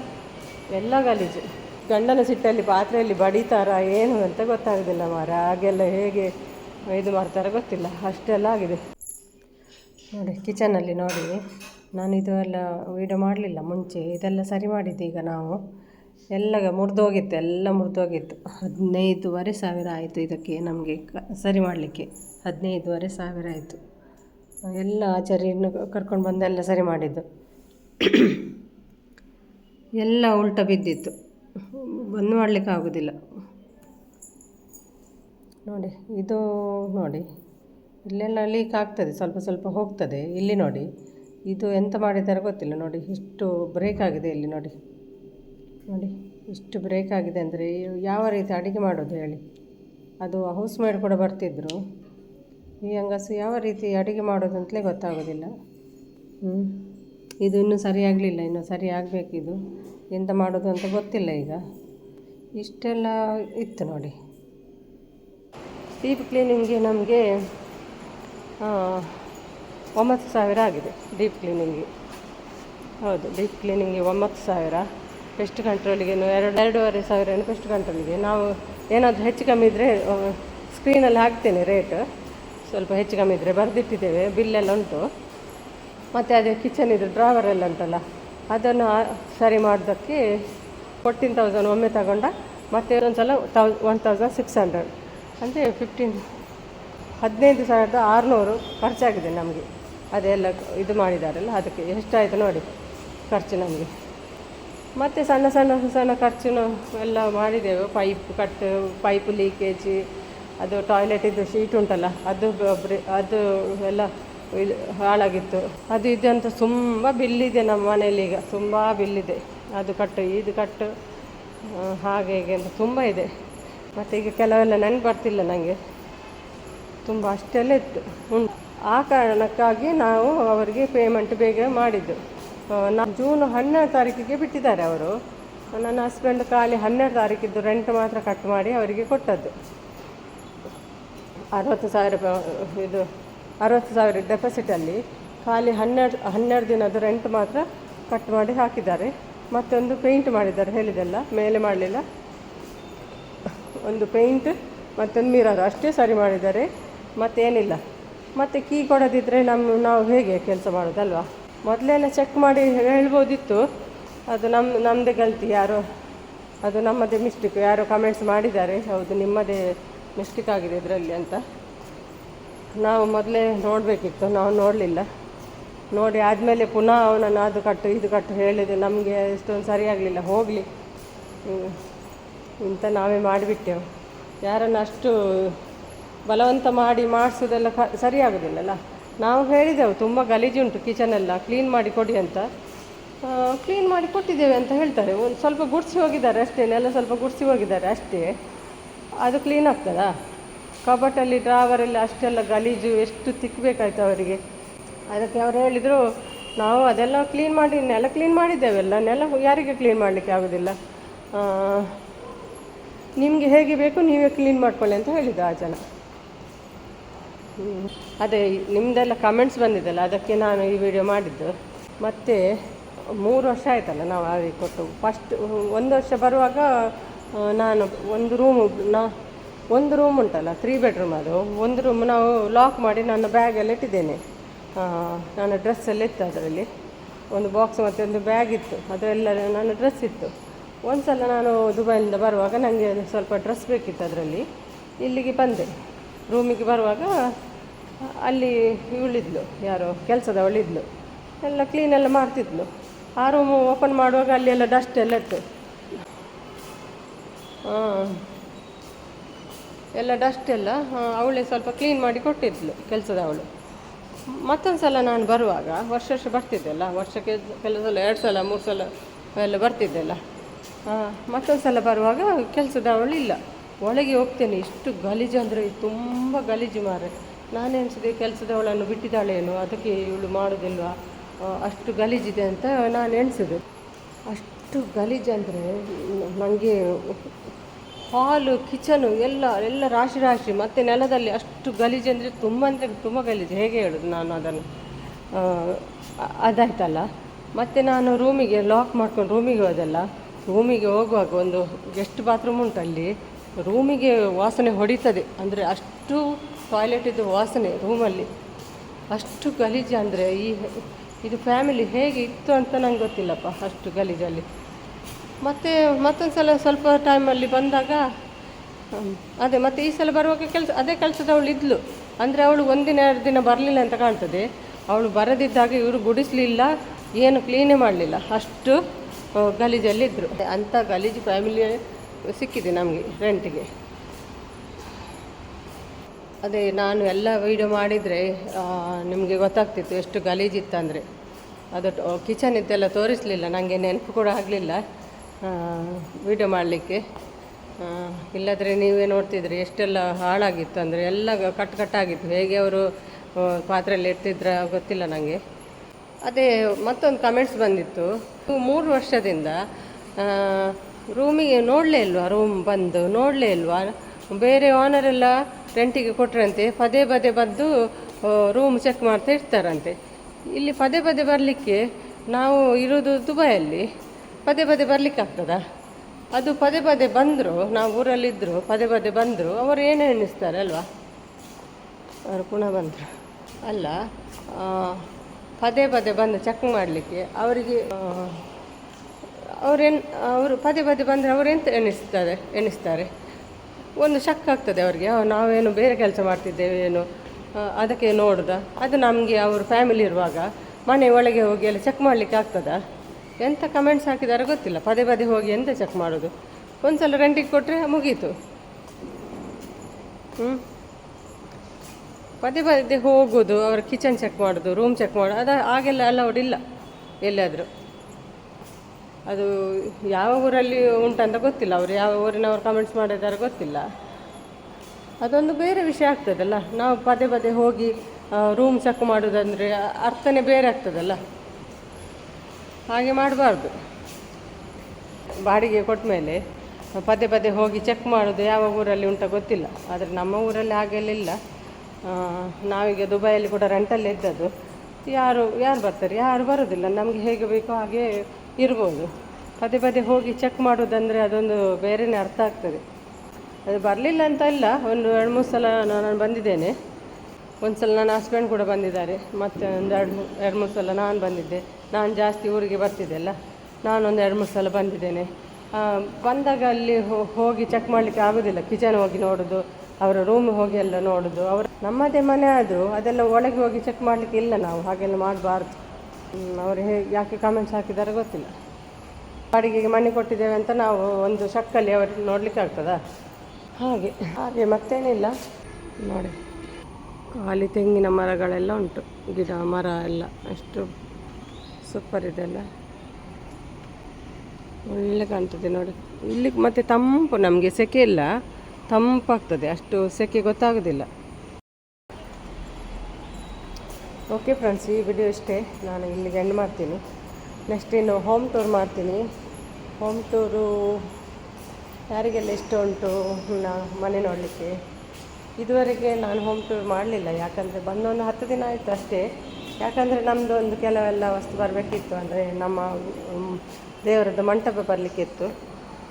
ಎಲ್ಲ ಗಲೀಜು. ಗಂಡನ ಸಿಟ್ಟಲ್ಲಿ, ಪಾತ್ರೆಯಲ್ಲಿ ಬಡಿತಾರಾ, ಏನು ಅಂತ ಗೊತ್ತಾಗೋದಿಲ್ಲ ಮಾರ. ಹಾಗೆಲ್ಲ ಹೇಗೆ ಇದು ಮಾಡ್ತಾರೋ ಗೊತ್ತಿಲ್ಲ. ಅಷ್ಟೆಲ್ಲ ಆಗಿದೆ. ನೋಡಿ ಕಿಚನಲ್ಲಿ ನೋಡಿ. ನಾನು ಇದು ಎಲ್ಲ ವೀಡಿಯೋ ಮಾಡಲಿಲ್ಲ, ಮುಂಚೆ ಇದೆಲ್ಲ ಸರಿ ಮಾಡಿದ್ದು ಈಗ ನಾವು. ಎಲ್ಲ ಮುರಿದೋಗಿತ್ತು ಎಲ್ಲ ಮುರಿದೋಗಿತ್ತು ಹದಿನೈದುವರೆ ಸಾವಿರ ಆಯಿತು ಇದಕ್ಕೆ ನಮಗೆ ಸರಿ ಮಾಡಲಿಕ್ಕೆ. ಹದಿನೈದುವರೆ ಸಾವಿರ ಆಯಿತು. ಎಲ್ಲ ಆಚಾರ್ಯನ್ನು ಕರ್ಕೊಂಡು ಬಂದು ಎಲ್ಲ ಸರಿ ಮಾಡಿದ್ದು. ಎಲ್ಲ ಉಲ್ಟ ಬಿದ್ದಿತ್ತು. ಬಂದು ಮಾಡಲಿಕ್ಕೆ ಆಗೋದಿಲ್ಲ. ನೋಡಿ, ಇದು ನೋಡಿ, ಇಲ್ಲೆಲ್ಲ ಲೀಕ್ ಆಗ್ತದೆ, ಸ್ವಲ್ಪ ಸ್ವಲ್ಪ ಹೋಗ್ತದೆ. ಇಲ್ಲಿ ನೋಡಿ. ಇದು ಎಂತ ಮಾಡಿದ್ದಾರೆ ಗೊತ್ತಿಲ್ಲ. ನೋಡಿ, ಇಷ್ಟು ಬ್ರೇಕ್ ಆಗಿದೆ ಇಲ್ಲಿ ನೋಡಿ. ನೋಡಿ, ಇಷ್ಟು ಬ್ರೇಕ್ ಆಗಿದೆ ಅಂದರೆ ಯಾವ ರೀತಿ ಅಡುಗೆ ಮಾಡೋದು ಹೇಳಿ. ಅದು ಹೌಸ್ ಮೇಡ್ ಕೂಡ ಬರ್ತಿದ್ದರು ಈ ಹಂಗಸು ಯಾವ ರೀತಿ ಅಡುಗೆ ಮಾಡೋದು ಅಂತಲೇ ಗೊತ್ತಾಗೋದಿಲ್ಲ. ಹ್ಞೂ ಇದು ಇನ್ನೂ ಸರಿಯಾಗಲಿಲ್ಲ ಇನ್ನೂ ಸರಿ ಆಗಬೇಕಿದು ಎಂತ ಮಾಡೋದು ಅಂತ ಗೊತ್ತಿಲ್ಲ ಈಗ. ಇಷ್ಟೆಲ್ಲ ಇತ್ತು ನೋಡಿ. ಡೀಪ್ ಕ್ಲೀನಿಂಗ್ಗೆ ನಮಗೆ ಒಂಬತ್ತು ಸಾವಿರ ಆಗಿದೆ ಡೀಪ್ ಕ್ಲೀನಿಂಗಿಗೆ. ಹೌದು, ಡೀಪ್ ಕ್ಲೀನಿಂಗಿಗೆ ಒಂಬತ್ತು ಸಾವಿರ. ಪೆಸ್ಟ್ ಕಂಟ್ರೋಲಿಗೆ ಎರಡು, ಎರಡೂವರೆ ಸಾವಿರ ಏನು ಪೆಸ್ಟ್ ಕಂಟ್ರೋಲಿಗೆ. ನಾವು ಏನಾದರೂ ಹೆಚ್ಚು ಕಮ್ಮಿ ಇದ್ದರೆ ಸ್ಕ್ರೀನಲ್ಲಿ ಹಾಕ್ತೇನೆ ರೇಟ್. ಸ್ವಲ್ಪ ಹೆಚ್ಚು ಕಮ್ಮಿ ಇದ್ದರೆ ಬರೆದಿಟ್ಟಿದ್ದೇವೆ, ಬಿಲ್ಲೆಲ್ಲ ಉಂಟು. ಮತ್ತು ಅದೇ ಕಿಚನ್ ಇದು ಡ್ರಾವರೆಲ್ಲ ಉಂಟಲ್ಲ, ಅದನ್ನು ಸರಿ ಮಾಡೋದಕ್ಕೆ ಫೋರ್ಟೀನ್ ತೌಸಂಡ್ ಒಮ್ಮೆ ತಗೊಂಡ, ಮತ್ತೆ ಒಂದು ಸಲ ತೌ, ಒನ್ ತೌಸಂಡ್ ಸಿಕ್ಸ್ ಹಂಡ್ರೆಡ್. ಅಂದರೆ ಫಿಫ್ಟೀನ್, ಹದಿನೈದು ಸಾವಿರದ ಆರುನೂರು ಖರ್ಚಾಗಿದೆ ನಮಗೆ. ಅದೆಲ್ಲ ಇದು ಮಾಡಿದಾರಲ್ಲ, ಅದಕ್ಕೆ ಎಷ್ಟಾಯಿತು ನೋಡಿ ಖರ್ಚು ನಮಗೆ. ಮತ್ತು ಸಣ್ಣ ಸಣ್ಣ ಸಣ್ಣ ಖರ್ಚು ಎಲ್ಲ ಮಾಡಿದೆವು. ಪೈಪ್ ಕಟ್ ಪೈಪ್ ಲೀಕೇಜ್ ಅದು ಟಾಯ್ಲೆಟಿದ್ದು ಶೀಟ್ ಉಂಟಲ್ಲ, ಅದು ಅದು ಎಲ್ಲ ಹಾಳಾಗಿತ್ತು. ಅದು ಇದು ಅಂತ ತುಂಬ ಬಿಲ್ಲಿದೆ ನಮ್ಮ ಮನೇಲಿ ಈಗ, ತುಂಬ ಬಿಲ್ಲಿದೆ. ಅದು ಕಟ್ಟು ಇದು ಕಟ್ಟು ಹಾಗೆ ಹೀಗೆ ಅಂತ ತುಂಬ ಇದೆ. ಮತ್ತು ಈಗ ಕೆಲವೆಲ್ಲ ನೆನಪು ಬರ್ತಿಲ್ಲ ನನಗೆ ತುಂಬ ಅಷ್ಟೆಲ್ಲ ಇತ್ತು. ಉಂಟು ಆ ಕಾರಣಕ್ಕಾಗಿ ನಾವು ಅವರಿಗೆ ಪೇಮೆಂಟ್ ಬೇಗ ಮಾಡಿದ್ದು. ನಾವು ಜೂನ್ ಹನ್ನೆರಡು ತಾರೀಕಿಗೆ ಬಿಟ್ಟಿದ್ದಾರೆ ಅವರು. ನನ್ನ ಹಸ್ಬೆಂಡ್ ಖಾಲಿ ಹನ್ನೆರಡು ತಾರೀಕಿದ್ದು ರೆಂಟ್ ಮಾತ್ರ ಕಟ್ ಮಾಡಿ ಅವರಿಗೆ ಕೊಟ್ಟದ್ದು. ಅರವತ್ತು ಸಾವಿರ ಇದು ಅರವತ್ತು ಸಾವಿರ ಡೆಪಾಸಿಟಲ್ಲಿ ಖಾಲಿ ಹನ್ನೆರಡು ಹನ್ನೆರಡು ದಿನದ ರೆಂಟ್ ಮಾತ್ರ ಕಟ್ ಮಾಡಿ ಹಾಕಿದ್ದಾರೆ. ಮತ್ತೊಂದು ಪೇಂಟ್ ಮಾಡಿದ್ದಾರೆ, ಹೇಳಿದೆಲ್ಲ, ಮೇಲೆ ಮಾಡಲಿಲ್ಲ. ಒಂದು ಪೇಂಟ್ ಮತ್ತೊಂದು ಮಿರರ್ ಅಷ್ಟೇ ಸರಿ ಮಾಡಿದ್ದಾರೆ. ಮತ್ತೇನಿಲ್ಲ. ಮತ್ತು ಕೀ ಕೊಡದಿದ್ದರೆ ನಮ್ಮ ನಾವು ಹೇಗೆ ಕೆಲಸ ಮಾಡೋದಲ್ವಾ? ಮೊದಲೆಲ್ಲ ಚೆಕ್ ಮಾಡಿ ಹೇಳ್ಬೋದಿತ್ತು. ಅದು ನಮ್ಮ ನಮ್ಮದೇ ಗಲ್ತಿ ಯಾರೋ, ಅದು ನಮ್ಮದೇ ಮಿಸ್ಟೇಕ್ ಯಾರೋ ಕಮೆಂಟ್ಸ್ ಮಾಡಿದ್ದಾರೆ. ಹೌದು, ನಿಮ್ಮದೇ ಮಿಸ್ಟೇಕ್ ಆಗಿದೆ ಇದರಲ್ಲಿ ಅಂತ. ನಾವು ಮೊದಲೇ ನೋಡಬೇಕಿತ್ತು. ನಾವು ನೋಡಲಿಲ್ಲ. ನೋಡಿ ಆದಮೇಲೆ ಪುನಃ ಅವನನ್ನು ಅದು ಕಟ್ಟು, ಇದು ಕಟ್ಟು ಹೇಳಿದೆ. ನಮಗೆ ಎಷ್ಟೊಂದು ಸರಿಯಾಗಲಿಲ್ಲ ಹೋಗಲಿ. ಇಂಥ ನಾವೇ ಮಾಡಿಬಿಟ್ಟೆವು. ಯಾರನ್ನು ಅಷ್ಟು ಬಲವಂತ ಮಾಡಿ ಮಾಡಿಸೋದೆಲ್ಲ ಕ ಸರಿಯಾಗೋದಿಲ್ಲಲ್ಲ ನಾವು ಹೇಳಿದೆವು, ತುಂಬ ಗಲೀಜುಂಟು ಕಿಚನೆಲ್ಲ ಕ್ಲೀನ್ ಮಾಡಿ ಕೊಡಿ ಅಂತ. ಕ್ಲೀನ್ ಮಾಡಿ ಕೊಟ್ಟಿದ್ದೇವೆ ಅಂತ ಹೇಳ್ತಾರೆ. ಒಂದು ಸ್ವಲ್ಪ ಗುಡಿಸಿ ಹೋಗಿದ್ದಾರೆ ಅಷ್ಟೇ, ನೆಲ ಸ್ವಲ್ಪ ಗುಡಿಸಿ ಹೋಗಿದ್ದಾರೆ ಅಷ್ಟೇ. ಅದು ಕ್ಲೀನ್ ಆಗ್ತದಾ? ಕಬಟಲ್ಲಿ ಡ್ರಾವರಲ್ಲಿ ಅಷ್ಟೆಲ್ಲ ಗಲೀಜು, ಎಷ್ಟು ತಿಕ್ಕಬೇಕಾಯ್ತು ಅವರಿಗೆ. ಅದಕ್ಕೆ ಅವರು ಹೇಳಿದರು, ನಾವು ಅದೆಲ್ಲ ಕ್ಲೀನ್ ಮಾಡಿ, ನೆಲ ಕ್ಲೀನ್ ಮಾಡಿದ್ದೇವೆಲ್ಲ ನೆಲ ಯಾರಿಗೆ ಕ್ಲೀನ್ ಮಾಡಲಿಕ್ಕೆ ಆಗೋದಿಲ್ಲ? ನಿಮಗೆ ಹೇಗೆ ಬೇಕು, ನೀವೇ ಕ್ಲೀನ್ ಮಾಡ್ಕೊಳ್ಳಿ ಅಂತ ಹೇಳಿದ್ದು ಆ ಜನ. ಅದೇ ನಿಮ್ಮದೆಲ್ಲ ಕಮೆಂಟ್ಸ್ ಬಂದಿದ್ದಲ್ಲ, ಅದಕ್ಕೆ ನಾನು ಈ ವಿಡಿಯೋ ಮಾಡಿದ್ದು. ಮತ್ತು ಮೂರು ವರ್ಷ ಆಯ್ತಲ್ಲ ನಾವು ಆವಿ ಕೊಟ್ಟು. ಫಸ್ಟ್ ಒಂದು ವರ್ಷ ಬರುವಾಗ ನಾನು ಒಂದು ರೂಮು ನಾ, ಒಂದು ರೂಮ್ ಉಂಟಲ್ಲ ತ್ರೀ ಬೆಡ್ರೂಮ್ ಅದು. ಒಂದು ರೂಮ್ ನಾವು ಲಾಕ್ ಮಾಡಿ ನನ್ನ ಬ್ಯಾಗೆಲ್ಲ ಇಟ್ಟಿದ್ದೇನೆ. ನಾನು ನನ್ನ ಡ್ರೆಸ್ ಎಲ್ಲ ಇತ್ತು ಅದರಲ್ಲಿ. ಒಂದು ಬಾಕ್ಸ್ ಮತ್ತು ಒಂದು ಬ್ಯಾಗ್ ಇತ್ತು. ಅದೆಲ್ಲ ನನ್ನ ಡ್ರೆಸ್ ಇತ್ತು. ಒಂದು ಸಲ ನಾನು ದುಬೈಯಿಂದ ಬರುವಾಗ ನನಗೆ ಸ್ವಲ್ಪ ಡ್ರೆಸ್ ಬೇಕಿತ್ತು ಅದರಲ್ಲಿ. ಇಲ್ಲಿಗೆ ಬಂದೆ. ರೂಮಿಗೆ ಬರುವಾಗ ಅಲ್ಲಿ ಇವಳಿದ್ಲು ಯಾರೋ ಕೆಲಸದವಳಿದ್ಲು ಎಲ್ಲ ಕ್ಲೀನ್ ಎಲ್ಲ ಮಾಡ್ತಿದ್ಲು. ಆ ರೂಮು ಓಪನ್ ಮಾಡುವಾಗ ಅಲ್ಲಿ ಎಲ್ಲ ಡಸ್ಟ್ ಎಲ್ಲ ಇತ್ತು. ಹಾಂ. ಎಲ್ಲ ಡಸ್ಟ್ ಎಲ್ಲ ಅವಳೇ ಸ್ವಲ್ಪ ಕ್ಲೀನ್ ಮಾಡಿ ಕೊಟ್ಟಿದ್ಲು ಕೆಲಸದವಳು ಮತ್ತೊಂದು ಸಲ ನಾನು ಬರುವಾಗ, ವರ್ಷ ವರ್ಷ ಬರ್ತಿದ್ದೆಲ್ಲ ವರ್ಷಕ್ಕೆ ಕೆಲವು ಸಲ, ಎರಡು ಸಲ, ಮೂರು ಸಲ ಎಲ್ಲ ಬರ್ತಿದ್ದೆಲ್ಲ ಮತ್ತೊಂದು ಸಲ ಬರುವಾಗ ಕೆಲಸದವಳು ಇಲ್ಲ. ಒಳಗೆ ಹೋಗ್ತೇನೆ, ಇಷ್ಟು ಗಲೀಜು ಅಂದರೆ ತುಂಬ ಗಲೀಜು ಮಾರೆ ನಾನು ಎಣಿಸಿದೆ ಕೆಲಸದವಳನ್ನು ಬಿಟ್ಟಿದ್ದಾಳೇನು ಅದಕ್ಕೆ ಇವಳು ಮಾಡೋದಿಲ್ವಾ? ಅಷ್ಟು ಗಲೀಜಿದೆ ಅಂತ ನಾನು ಎಣಿಸಿದೆ. ಅಷ್ಟು ಗಲೀಜು ಅಂದರೆ ನನಗೆ ಹಾಲು, ಕಿಚನು, ಎಲ್ಲ ಎಲ್ಲ ರಾಶಿ ರಾಶಿ, ಮತ್ತು ನೆಲದಲ್ಲಿ ಅಷ್ಟು ಗಲೀಜು ಅಂದರೆ ತುಂಬ ಅಂದರೆ ತುಂಬ ಗಲೀಜು. ಹೇಗೆ ಹೇಳೋದು ನಾನು ಅದನ್ನು? ಅದಾಯ್ತಲ್ಲ. ಮತ್ತು ನಾನು ರೂಮಿಗೆ ಲಾಕ್ ಮಾಡ್ಕೊಂಡು ರೂಮಿಗೆ ಹೋದೆಲ್ಲ. ರೂಮಿಗೆ ಹೋಗುವಾಗ ಒಂದು ಗೆಸ್ಟ್ ಬಾತ್ರೂಮ್ ಉಂಟು ಅಲ್ಲಿ ರೂಮಿಗೆ ವಾಸನೆ ಹೊಡಿತದೆ. ಅಂದರೆ ಅಷ್ಟು ಟಾಯ್ಲೆಟಿದ್ದು ವಾಸನೆ ರೂಮಲ್ಲಿ. ಅಷ್ಟು ಗಲೀಜು ಅಂದರೆ ಈ ಇದು ಫ್ಯಾಮಿಲಿ ಹೇಗೆ ಇತ್ತು ಅಂತ ನಂಗೆ ಗೊತ್ತಿಲ್ಲಪ್ಪ ಅಷ್ಟು ಗಲೀಜಲ್ಲಿ. ಮತ್ತು ಮತ್ತೊಂದು ಸಲ ಸ್ವಲ್ಪ ಟೈಮಲ್ಲಿ ಬಂದಾಗ ಅದೇ ಮತ್ತು ಈ ಸಲ ಬರುವಾಗ ಕೆಲಸ, ಅದೇ ಕೆಲಸದವಳು ಇದ್ಲು. ಅಂದರೆ ಅವಳು ಒಂದಿನ ಎರಡು ದಿನ ಬರಲಿಲ್ಲ ಅಂತ ಕಾಣ್ತದೆ. ಅವಳು ಬರದಿದ್ದಾಗ ಇವರು ಗುಡಿಸಲಿಲ್ಲ, ಏನು ಕ್ಲೀನೇ ಮಾಡಲಿಲ್ಲ. ಅಷ್ಟು ಗಲೀಜಲ್ಲಿದ್ದರು ಅಂಥ ಗಲೀಜು ಫ್ಯಾಮಿಲಿ ಸಿಕ್ಕಿದೆ ನಮಗೆ ರೆಂಟಿಗೆ. ಅದೇ ನಾನು ಎಲ್ಲ ವೀಡಿಯೋ ಮಾಡಿದರೆ ನಿಮಗೆ ಗೊತ್ತಾಗ್ತಿತ್ತು ಎಷ್ಟು ಗಲೀಜಿತ್ತಂದರೆ ಅದು ಕಿಚನ್ ಇದ್ದೆಲ್ಲ ತೋರಿಸಲಿಲ್ಲ ನನಗೆ ನೆನಪು ಕೂಡ ಆಗಲಿಲ್ಲ. ವೀಡಿಯೋ ಮಾಡಲಿಕ್ಕೆ. ಇಲ್ಲದ್ರೆ ನೀವೇ ನೋಡ್ತಿದ್ರಿ ಎಷ್ಟೆಲ್ಲ ಹಾಳಾಗಿತ್ತು ಅಂದರೆ, ಎಲ್ಲ ಕಟ್ ಕಟ್ಟಾಗಿತ್ತು ಹೇಗೆ ಅವರು ಪಾತ್ರೆಯಲ್ಲಿ ಇರ್ತಿದ್ರ ಗೊತ್ತಿಲ್ಲ ನನಗೆ ಅದೇ ಮತ್ತೊಂದು ಕಮೆಂಟ್ಸ್ ಬಂದಿತ್ತು. ಮೂರು ವರ್ಷದಿಂದ ರೂಮಿಗೆ ನೋಡಲೇ ಇಲ್ವಾ? ರೂಮ್ ಬಂದು ನೋಡಲೇ ಇಲ್ವಾ? ಬೇರೆ ಓನರ್ ಎಲ್ಲ ರೆಂಟಿಗೆ ಕೊಟ್ಟರಂತೆ ಪದೇ ಪದೇ ಬಂದು ರೂಮ್ ಚೆಕ್ ಮಾಡ್ತಾ ಇರ್ತಾರಂತೆ. ಇಲ್ಲಿ ಪದೇ ಪದೇ ಬರಲಿಕ್ಕೆ ನಾವು ಇರೋದು ದುಬೈಯಲ್ಲಿ. ಪದೇ ಪದೇ ಬರಲಿಕ್ಕೆ ಆಗ್ತದಾ? ಅದು ಪದೇ ಪದೇ ಬಂದರು, ನಾವು ಊರಲ್ಲಿದ್ದರು ಪದೇ ಪದೇ ಬಂದರು, ಅವರು ಏನು ಎಣಿಸ್ತಾರೆ ಅಲ್ವಾ? ಅವರು ಪುನಃ ಬಂದರು. ಅಲ್ಲ ಪದೇ ಪದೇ ಬಂದು ಚೆಕ್ ಮಾಡಲಿಕ್ಕೆ ಅವರಿಗೆ ಅವರೇನು, ಅವರು ಪದೇ ಪದೇ ಬಂದರೆ ಅವರೆಂತ ಎಣಿಸ್ತಾರೆ ಎಣಿಸ್ತಾರೆ? ಒಂದು ಶಕ್ ಆಗ್ತದೆ ಅವರಿಗೆ ನಾವೇನು ಬೇರೆ ಕೆಲಸ ಮಾಡ್ತಿದ್ದೇವೆ, ಏನು? ಅದಕ್ಕೆ ನೋಡುದ? ಅದು ನಮಗೆ ಅವರು ಫ್ಯಾಮಿಲಿ ಇರುವಾಗ, ಮನೆ ಒಳಗೆ ಹೋಗಿ ಎಲ್ಲ ಚೆಕ್ ಮಾಡಲಿಕ್ಕೆ ಆಗ್ತದಾ? ಎಂಥ ಕಮೆಂಟ್ಸ್ ಹಾಕಿದಾರೆ ಗೊತ್ತಿಲ್ಲ, ಪದೇ ಪದೇ ಹೋಗಿ ಎಂತ ಚೆಕ್ ಮಾಡೋದು? ಒಂದ್ಸಲ ರೆಂಟಿಗೆ ಕೊಟ್ಟರೆ ಮುಗೀತು. ಹ್ಞೂ ಪದೇ ಪದೇ ಹೋಗೋದು, ಅವರ ಕಿಚನ್ ಚೆಕ್ ಮಾಡೋದು ರೂಮ್ ಚೆಕ್ ಮಾಡೋದು, ಅದು ಆಗೆಲ್ಲ ಅಲೌಡ್ ಇಲ್ಲ, ಎಲ್ಲಾದರೂ. ಅದು ಯಾವ ಊರಲ್ಲಿ ಉಂಟಂತ ಗೊತ್ತಿಲ್ಲ. ಅವರು ಯಾವ ಊರಿನವರು ಕಮೆಂಟ್ಸ್ ಮಾಡಿದ್ದಾರೆ ಗೊತ್ತಿಲ್ಲ. ಅದೊಂದು ಬೇರೆ ವಿಷಯ ಆಗ್ತದಲ್ಲ. ನಾವು ಪದೇ ಪದೇ ಹೋಗಿ ರೂಮ್ ಚೆಕ್ ಮಾಡೋದಂದರೆ ಅರ್ಥನೇ ಬೇರೆ ಆಗ್ತದಲ್ಲ. ಹಾಗೆ ಮಾಡಬಾರ್ದು. ಬಾಡಿಗೆ ಕೊಟ್ಟ ಮೇಲೆ ಪದೇ ಪದೇ ಹೋಗಿ ಚೆಕ್ ಮಾಡೋದು ಯಾವ ಊರಲ್ಲಿ ಉಂಟ ಗೊತ್ತಿಲ್ಲ. ಆದರೆ ನಮ್ಮ ಊರಲ್ಲಿ ಹಾಗೆಲ್ಲ ನಾವೀಗ ದುಬೈಯಲ್ಲಿ ಕೂಡ ರೆಂಟಲ್ಲಿ ಇದ್ದದ್ದು. ಯಾರು ಯಾರು ಬರ್ತಾರೆ? ಯಾರು ಬರೋದಿಲ್ಲ. ನಮಗೆ ಹೇಗೆ ಬೇಕೋ ಹಾಗೆ ಇರ್ಬೋದು. ಪದೇ ಪದೇ ಹೋಗಿ ಚೆಕ್ ಮಾಡೋದಂದರೆ ಅದೊಂದು ಬೇರೆಯೇ ಅರ್ಥ ಆಗ್ತದೆ. ಅದು ಬರಲಿಲ್ಲ ಅಂತ ಇಲ್ಲ ಒಂದು ಎರಡು ಮೂರು ಸಲ ನಾನು ಬಂದಿದ್ದೇನೆ. ಒಂದು ಸಲ ನನ್ನ ಹಸ್ಬೆಂಡ್ ಕೂಡ ಬಂದಿದ್ದಾರೆ. ಮತ್ತು ಒಂದು ಎರಡು ಎರಡು ಮೂರು ಸಲ ನಾನು ಬಂದಿದ್ದೆ. ನಾನು ಜಾಸ್ತಿ ಊರಿಗೆ ಬರ್ತಿದ್ದೆ ಅಲ್ಲ. ನಾನೊಂದು ಎರಡು ಮೂರು ಸಲ ಬಂದಿದ್ದೇನೆ. ಬಂದಾಗ ಅಲ್ಲಿ ಹೋಗಿ ಚೆಕ್ ಮಾಡಲಿಕ್ಕೆ ಆಗೋದಿಲ್ಲ. ಕಿಚನ್ ಹೋಗಿ ನೋಡೋದು, ಅವರ ರೂಮ್ ಹೋಗಿ ಎಲ್ಲ ನೋಡೋದು. ಅವರು ನಮ್ಮದೇ ಮನೆ ಆದರೂ ಅದೆಲ್ಲ ಒಳಗೆ ಹೋಗಿ ಚೆಕ್ ಮಾಡಲಿಕ್ಕೆ ಇಲ್ಲ ನಾವು. ಹಾಗೆಲ್ಲ ಮಾಡಬಾರ್ದು. ಅವರು ಯಾಕೆ ಕಾಮೆಂಟ್ಸ್ ಹಾಕಿದ್ದಾರೆ ಗೊತ್ತಿಲ್ಲ. ಬಾಡಿಗೆಗೆ ಮನೆ ಕೊಟ್ಟಿದ್ದೇವೆ ಅಂತ ನಾವು ಒಂದು ಶಕ್ಕಲ್ಲಿ ಅವ್ರಿಗೆ ನೋಡಲಿಕ್ಕೆ ಆಗ್ತದಾ? ಹಾಗೆ ಹಾಗೆ ಮತ್ತೇನಿಲ್ಲ. ನೋಡಿ, ಖಾಲಿ ತೆಂಗಿನ ಮರಗಳೆಲ್ಲ ಉಂಟು, ಗಿಡ, ಮರ ಎಲ್ಲ, ಅಷ್ಟು ಸೂಪರ್ ಇದೆಲ್ಲ ಒಳ್ಳೆ ಕಾಣ್ತದೆ ನೋಡಿ. ಇಲ್ಲಿ ಮತ್ತೆ ತಂಪು ನಮಗೆ ಸೆಕೆ ಇಲ್ಲ, ತಂಪಾಗ್ತದೆ, ಅಷ್ಟು ಸೆಕೆ ಗೊತ್ತಾಗೋದಿಲ್ಲ. ಓಕೆ ಫ್ರೆಂಡ್ಸ್ ಈ ವಿಡಿಯೋ ಇಷ್ಟೇ. ನಾನು ಇಲ್ಲಿ ಎಂಡ್ ಮಾಡ್ತೀನಿ. ನೆಕ್ಸ್ಟ್ ಇನ್ನು ಹೋಮ್ ಟೂರ್ ಮಾಡ್ತೀನಿ. ಹೋಮ್ ಟೂರು ಯಾರಿಗೆಲ್ಲ ಇಷ್ಟ ಉಂಟು ನಾ ಮನೆ ನೋಡಲಿಕ್ಕೆ? ಇದುವರೆಗೆ ನಾನು ಹೋಮ್ ಟೂರ್ ಮಾಡಲಿಲ್ಲ. ಯಾಕಂದರೆ ಬಂದೊಂದು ಹತ್ತು ದಿನ ಆಯಿತು ಅಷ್ಟೇ. ಯಾಕಂದರೆ ನಮ್ಮದು ಒಂದು ಕೆಲವೆಲ್ಲ ವಸ್ತು ಬರಬೇಕಿತ್ತು. ಅಂದರೆ ನಮ್ಮ ದೇವರದ್ದು ಮಂಟಪ ಬರಲಿಕ್ಕಿತ್ತು.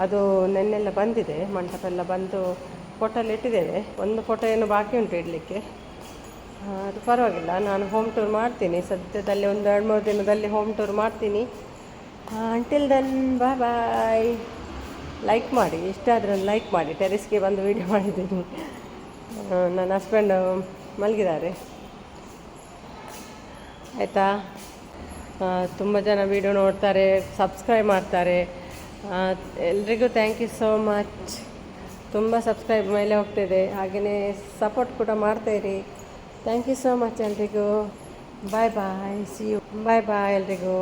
ಅದು ನೆನ್ನೆಲ್ಲ ಬಂದಿದೆ. ಮಂಟಪ ಎಲ್ಲ ಬಂದು ಫೋಟೋಲ್ಲಿ ಇಟ್ಟಿದ್ದೇವೆ. ಒಂದು ಫೋಟೋ ಏನು ಬಾಕಿ ಉಂಟು ಇಡಲಿಕ್ಕೆ. ಅದು ಪರವಾಗಿಲ್ಲ, ನಾನು ಹೋಮ್ ಟೂರ್ ಮಾಡ್ತೀನಿ. ಸದ್ಯದಲ್ಲಿ ಒಂದು ಎರಡು, ಮೂರು ದಿನದಲ್ಲಿ ಹೋಮ್ ಟೂರ್ ಮಾಡ್ತೀನಿ. Until then bye bye like ಮಾಡಿ, ಇಷ್ಟ ಆದರೆ ಲೈಕ್ ಮಾಡಿ. ಟೆರೆಸ್ಗೆ ಬಂದು ವೀಡಿಯೋ ಮಾಡಿದ್ದೀನಿ. ನನ್ನ ಹಸ್ಬೆಂಡ್ ಮಲಗಿದ್ದಾರೆ. ಆಯಿತಾ? ತುಂಬ ಜನ ವೀಡಿಯೋ ನೋಡ್ತಾರೆ ಸಬ್ಸ್ಕ್ರೈಬ್ ಮಾಡ್ತಾರೆ. ಎಲ್ರಿಗೂ ಥ್ಯಾಂಕ್ ಯು ಸೋ ಮಚ್ ತುಂಬ ಸಬ್ಸ್ಕ್ರೈಬ್ ಮೇಲೆ ಹೋಗ್ತಿದೆ. ಹಾಗೆಯೇ ಸಪೋರ್ಟ್ ಕೂಡ ಮಾಡ್ತಾಯಿರಿ ಥ್ಯಾಂಕ್ ಯು ಸೋ ಮಚ್ ಎಲ್ರಿಗೂ bye bye see you bye ಬಾಯ್ ಎಲ್ರಿಗೂ